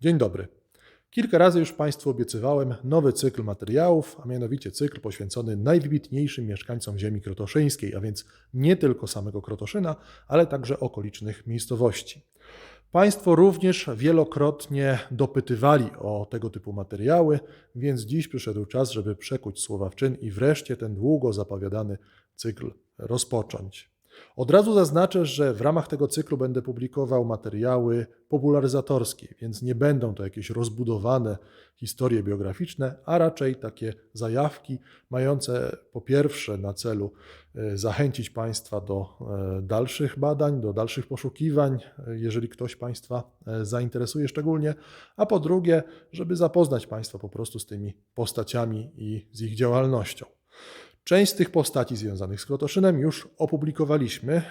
Dzień dobry. Kilka razy już Państwu obiecywałem nowy cykl materiałów, a mianowicie cykl poświęcony najwybitniejszym mieszkańcom ziemi krotoszyńskiej, a więc nie tylko samego Krotoszyna, ale także okolicznych miejscowości. Państwo również wielokrotnie dopytywali o tego typu materiały, więc dziś przyszedł czas, żeby przekuć słowa w czyn i wreszcie ten długo zapowiadany cykl rozpocząć. Od razu zaznaczę, że w ramach tego cyklu będę publikował materiały popularyzatorskie, więc nie będą to jakieś rozbudowane historie biograficzne, a raczej takie zajawki mające po pierwsze na celu e, zachęcić Państwa do e, dalszych badań, do dalszych poszukiwań, e, jeżeli ktoś Państwa zainteresuje szczególnie, a po drugie, żeby zapoznać Państwa po prostu z tymi postaciami i z ich działalnością. Część z tych postaci związanych z Krotoszynem już opublikowaliśmy e,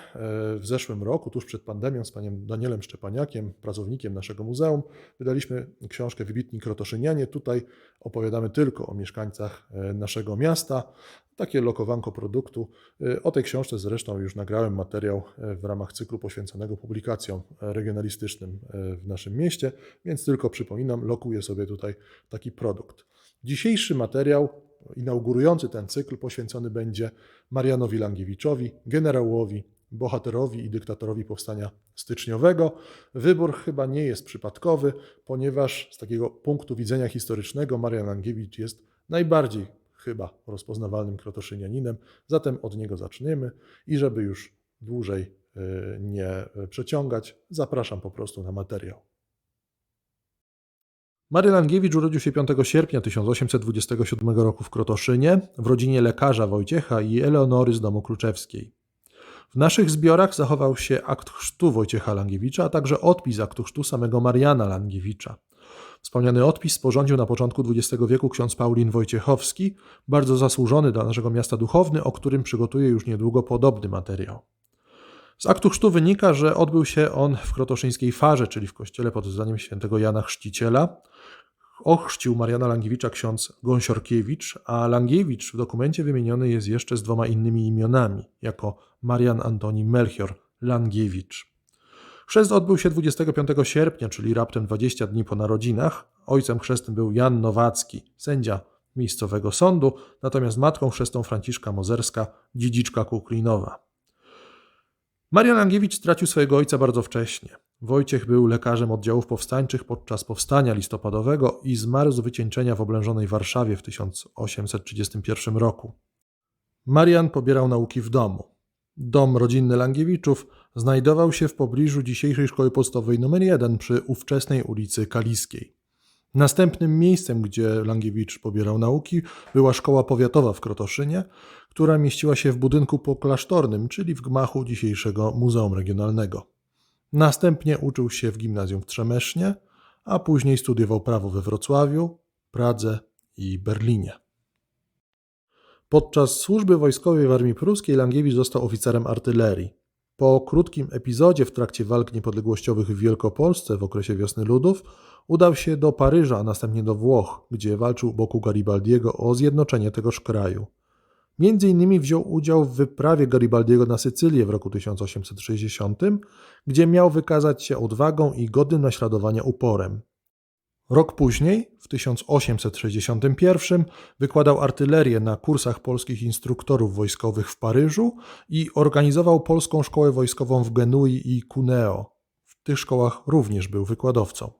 w zeszłym roku, tuż przed pandemią, z panem Danielem Szczepaniakiem, pracownikiem naszego muzeum. Wydaliśmy książkę Wybitni Krotoszynianie. Tutaj opowiadamy tylko o mieszkańcach e, naszego miasta. Takie lokowanko produktu. E, o tej książce zresztą już nagrałem materiał w ramach cyklu poświęconego publikacjom regionalistycznym w naszym mieście, więc tylko przypominam, lokuję sobie tutaj taki produkt. Dzisiejszy materiał inaugurujący ten cykl poświęcony będzie Marianowi Langiewiczowi, generałowi, bohaterowi i dyktatorowi powstania styczniowego. Wybór chyba nie jest przypadkowy, ponieważ z takiego punktu widzenia historycznego Marian Langiewicz jest najbardziej chyba rozpoznawalnym krotoszynianinem, zatem od niego zaczniemy i żeby już dłużej y, nie przeciągać, zapraszam po prostu na materiał. Mary Langiewicz urodził się 5 sierpnia 1827 roku w Krotoszynie w rodzinie lekarza Wojciecha i Eleonory z domu Kluczewskiej. W naszych zbiorach zachował się akt chrztu Wojciecha Langiewicza, a także odpis aktu chrztu samego Mariana Langiewicza. Wspomniany odpis sporządził na początku XX wieku ksiądz Paulin Wojciechowski, bardzo zasłużony dla naszego miasta duchowny, o którym przygotuje już niedługo podobny materiał. Z aktu chrztu wynika, że odbył się on w krotoszyńskiej farze, czyli w kościele pod wezwaniem świętego Jana Chrzciciela. Ochrzcił Mariana Langiewicza ksiądz Gąsiorkiewicz, a Langiewicz w dokumencie wymieniony jest jeszcze z dwoma innymi imionami, jako Marian Antoni Melchior Langiewicz. Chrzest odbył się 25 sierpnia, czyli raptem 20 dni po narodzinach. Ojcem chrzestnym był Jan Nowacki, sędzia miejscowego sądu, natomiast matką chrzestą Franciszka Mozerska, dziedziczka Kuklinowa. Marian Langiewicz stracił swojego ojca bardzo wcześnie. Wojciech był lekarzem oddziałów powstańczych podczas powstania listopadowego i zmarł z wycieńczenia w oblężonej Warszawie w 1831 roku. Marian pobierał nauki w domu. Dom rodzinny Langiewiczów znajdował się w pobliżu dzisiejszej szkoły podstawowej nr 1 przy ówczesnej ulicy Kaliskiej. Następnym miejscem, gdzie Langiewicz pobierał nauki, była szkoła powiatowa w Krotoszynie, która mieściła się w budynku poklasztornym, czyli w gmachu dzisiejszego Muzeum Regionalnego. Następnie uczył się w gimnazjum w Trzemesznie, a później studiował prawo we Wrocławiu, Pradze i Berlinie. Podczas służby wojskowej w armii pruskiej Langiewicz został oficerem artylerii. Po krótkim epizodzie w trakcie walk niepodległościowych w Wielkopolsce w okresie Wiosny Ludów udał się do Paryża, a następnie do Włoch, gdzie walczył boku Garibaldiego o zjednoczenie tegoż kraju. Między innymi wziął udział w wyprawie Garibaldiego na Sycylię w roku 1860, gdzie miał wykazać się odwagą i godnym naśladowania uporem. Rok później, w 1861, wykładał artylerię na kursach polskich instruktorów wojskowych w Paryżu i organizował polską szkołę wojskową w Genui i Cuneo. W tych szkołach również był wykładowcą.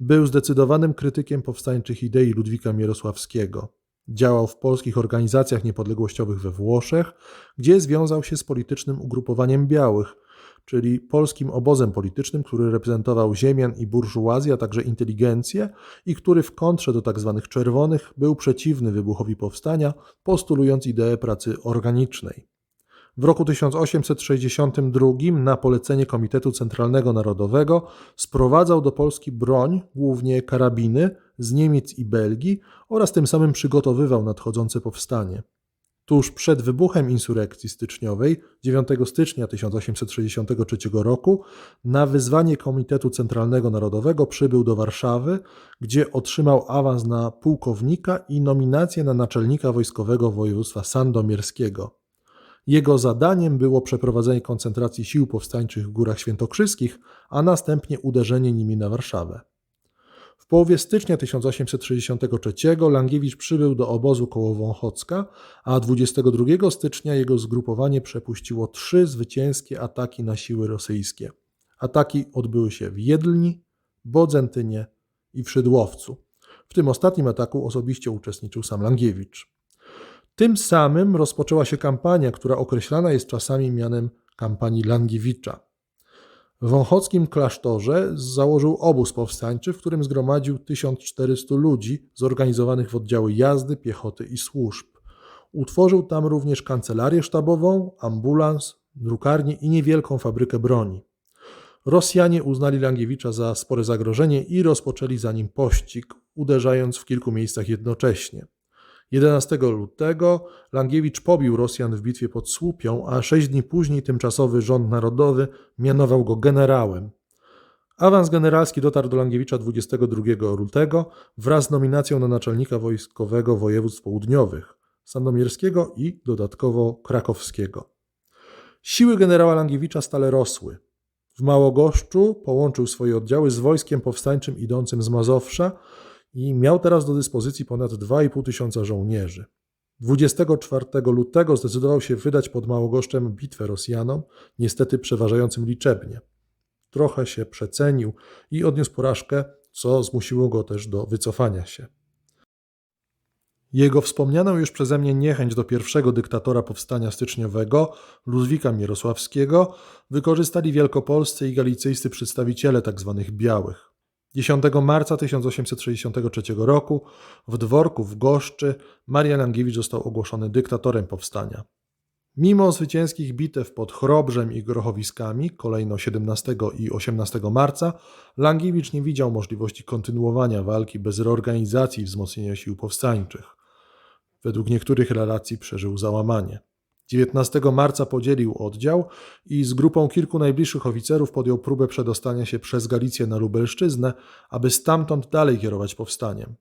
Był zdecydowanym krytykiem powstańczych idei Ludwika Mierosławskiego. Działał w polskich organizacjach niepodległościowych we Włoszech, gdzie związał się z politycznym ugrupowaniem białych, czyli polskim obozem politycznym, który reprezentował ziemian i burżuazję, a także inteligencję i który w kontrze do tzw. Tak czerwonych był przeciwny wybuchowi powstania, postulując ideę pracy organicznej. W roku 1862 na polecenie Komitetu Centralnego Narodowego sprowadzał do Polski broń, głównie karabiny, z Niemiec i Belgii oraz tym samym przygotowywał nadchodzące powstanie. Tuż przed wybuchem insurekcji styczniowej 9 stycznia 1863 roku na wyzwanie Komitetu Centralnego Narodowego przybył do Warszawy, gdzie otrzymał awans na pułkownika i nominację na naczelnika wojskowego województwa sandomierskiego. Jego zadaniem było przeprowadzenie koncentracji sił powstańczych w Górach Świętokrzyskich, a następnie uderzenie nimi na Warszawę. W połowie stycznia 1863 Langiewicz przybył do obozu koło Wąchocka, a 22 stycznia jego zgrupowanie przepuściło trzy zwycięskie ataki na siły rosyjskie. Ataki odbyły się w Jedlni, Bodzentynie i w Szydłowcu. W tym ostatnim ataku osobiście uczestniczył sam Langiewicz. Tym samym rozpoczęła się kampania, która określana jest czasami mianem kampanii Langiewicza. W wąchockim klasztorze założył obóz powstańczy, w którym zgromadził 1400 ludzi zorganizowanych w oddziały jazdy, piechoty i służb. Utworzył tam również kancelarię sztabową, ambulans, drukarnię i niewielką fabrykę broni. Rosjanie uznali Langiewicza za spore zagrożenie i rozpoczęli za nim pościg, uderzając w kilku miejscach jednocześnie. 11 lutego Langiewicz pobił Rosjan w bitwie pod Słupią, a sześć dni później tymczasowy rząd narodowy mianował go generałem. Awans generalski dotarł do Langiewicza 22 lutego wraz z nominacją na naczelnika wojskowego województw południowych, sandomierskiego i dodatkowo krakowskiego. Siły generała Langiewicza stale rosły. W Małogoszczu połączył swoje oddziały z wojskiem powstańczym idącym z Mazowsza i miał teraz do dyspozycji ponad 2,5 tysiąca żołnierzy. 24 lutego zdecydował się wydać pod Małogoszczem bitwę Rosjanom, niestety przeważającym liczebnie. Trochę się przecenił i odniósł porażkę, co zmusiło go też do wycofania się. Jego wspomnianą już przeze mnie niechęć do pierwszego dyktatora powstania styczniowego, Ludwika Mierosławskiego, wykorzystali wielkopolscy i galicyjscy przedstawiciele tzw. białych. 10 marca 1863 roku w dworku w Goszczy Marian Langiewicz został ogłoszony dyktatorem powstania. Mimo zwycięskich bitew pod Chrobrzem i Grochowiskami, kolejno 17 i 18 marca, Langiewicz nie widział możliwości kontynuowania walki bez reorganizacji i wzmocnienia sił powstańczych. Według niektórych relacji przeżył załamanie. 19 marca podzielił oddział i z grupą kilku najbliższych oficerów podjął próbę przedostania się przez Galicję na Lubelszczyznę, aby stamtąd dalej kierować powstaniem.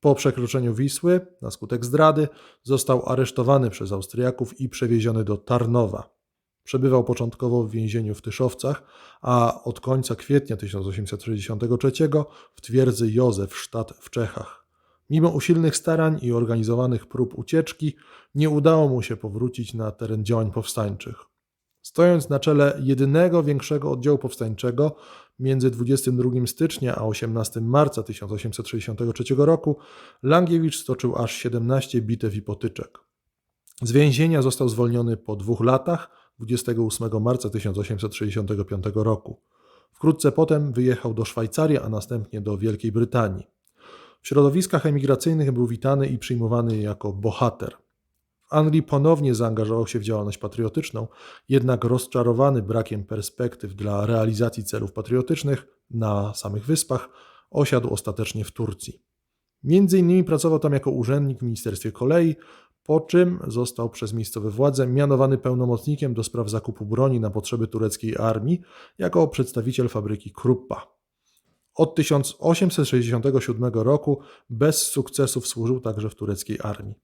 Po przekroczeniu Wisły, na skutek zdrady, został aresztowany przez Austriaków i przewieziony do Tarnowa. Przebywał początkowo w więzieniu w Tyszowcach, a od końca kwietnia 1863 w twierdzy Józefstadt w Czechach. Mimo usilnych starań i organizowanych prób ucieczki, nie udało mu się powrócić na teren działań powstańczych. Stojąc na czele jedynego większego oddziału powstańczego między 22 stycznia a 18 marca 1863 roku, Langiewicz stoczył aż 17 bitew i potyczek. Z więzienia został zwolniony po dwóch latach, 28 marca 1865 roku. Wkrótce potem wyjechał do Szwajcarii, a następnie do Wielkiej Brytanii. W środowiskach emigracyjnych był witany i przyjmowany jako bohater. W Anglii ponownie zaangażował się w działalność patriotyczną, jednak rozczarowany brakiem perspektyw dla realizacji celów patriotycznych na samych wyspach, osiadł ostatecznie w Turcji. Między innymi pracował tam jako urzędnik w Ministerstwie Kolei, po czym został przez miejscowe władze mianowany pełnomocnikiem do spraw zakupu broni na potrzeby tureckiej armii jako przedstawiciel fabryki Kruppa. Od 1867 roku bez sukcesów służył także w tureckiej armii.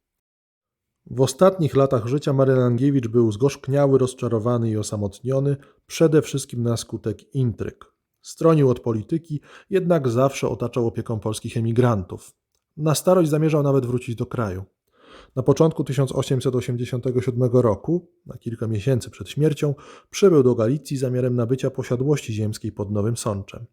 W ostatnich latach życia Marian Langiewicz był zgorzkniały, rozczarowany i osamotniony, przede wszystkim na skutek intryg. Stronił od polityki, jednak zawsze otaczał opieką polskich emigrantów. Na starość zamierzał nawet wrócić do kraju. Na początku 1887 roku, na kilka miesięcy przed śmiercią, przybył do Galicji zamiarem nabycia posiadłości ziemskiej pod Nowym Sączem.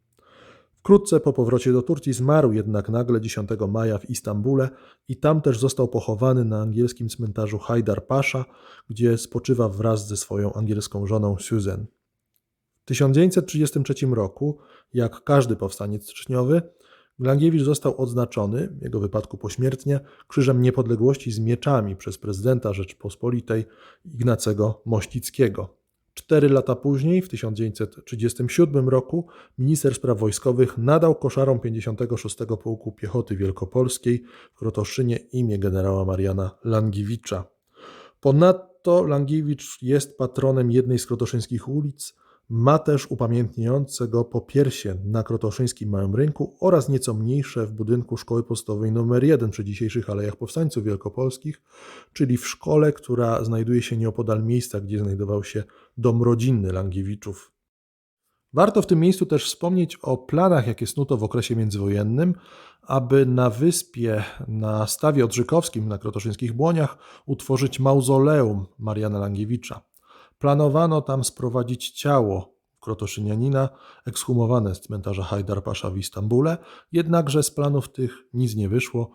Wkrótce po powrocie do Turcji zmarł jednak nagle 10 maja w Istambule i tam też został pochowany na angielskim cmentarzu Hajdar Pasha, gdzie spoczywa wraz ze swoją angielską żoną Susan. W 1933 roku, jak każdy powstaniec styczniowy, Langiewicz został odznaczony, w jego wypadku pośmiertnie, Krzyżem Niepodległości z mieczami przez prezydenta Rzeczpospolitej Ignacego Mościckiego. Cztery lata później, w 1937 roku, minister spraw wojskowych nadał koszarom 56 Pułku Piechoty Wielkopolskiej w Krotoszynie imię generała Mariana Langiewicza. Ponadto Langiewicz jest patronem jednej z krotoszyńskich ulic, Ma też upamiętniające go popiersie na Krotoszyńskim Małym Rynku oraz nieco mniejsze w budynku Szkoły Podstawowej nr 1 przy dzisiejszych Alejach Powstańców Wielkopolskich, czyli w szkole, która znajduje się nieopodal miejsca, gdzie znajdował się dom rodzinny Langiewiczów. Warto w tym miejscu też wspomnieć o planach, jakie snuto w okresie międzywojennym, aby na wyspie, na stawie odrzykowskim na Krotoszyńskich Błoniach utworzyć mauzoleum Mariana Langiewicza. Planowano tam sprowadzić ciało krotoszynianina ekshumowane z cmentarza Hajdar Pasza w Istambule, jednakże z planów tych nic nie wyszło,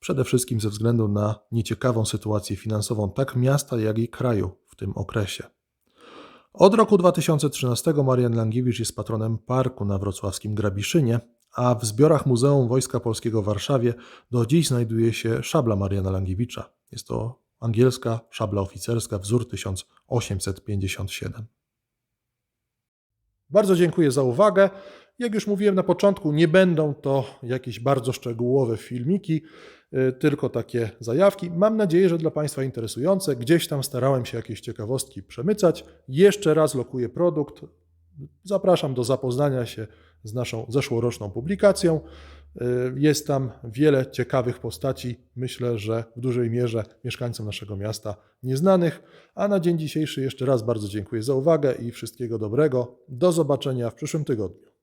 przede wszystkim ze względu na nieciekawą sytuację finansową tak miasta, jak i kraju w tym okresie. Od roku 2013 Marian Langiewicz jest patronem parku na wrocławskim Grabiszynie, a w zbiorach Muzeum Wojska Polskiego w Warszawie do dziś znajduje się szabla Mariana Langiewicza. Jest to angielska szabla oficerska, wzór 1857. Bardzo dziękuję za uwagę. Jak już mówiłem na początku, nie będą to jakieś bardzo szczegółowe filmiki, y, tylko takie zajawki. Mam nadzieję, że dla Państwa interesujące. Gdzieś tam starałem się jakieś ciekawostki przemycać. Jeszcze raz lokuję produkt. Zapraszam do zapoznania się z naszą zeszłoroczną publikacją. Y, Jest tam wiele ciekawych postaci, myślę, że w dużej mierze mieszkańcom naszego miasta nieznanych. A na dzień dzisiejszy jeszcze raz bardzo dziękuję za uwagę i wszystkiego dobrego. Do zobaczenia w przyszłym tygodniu.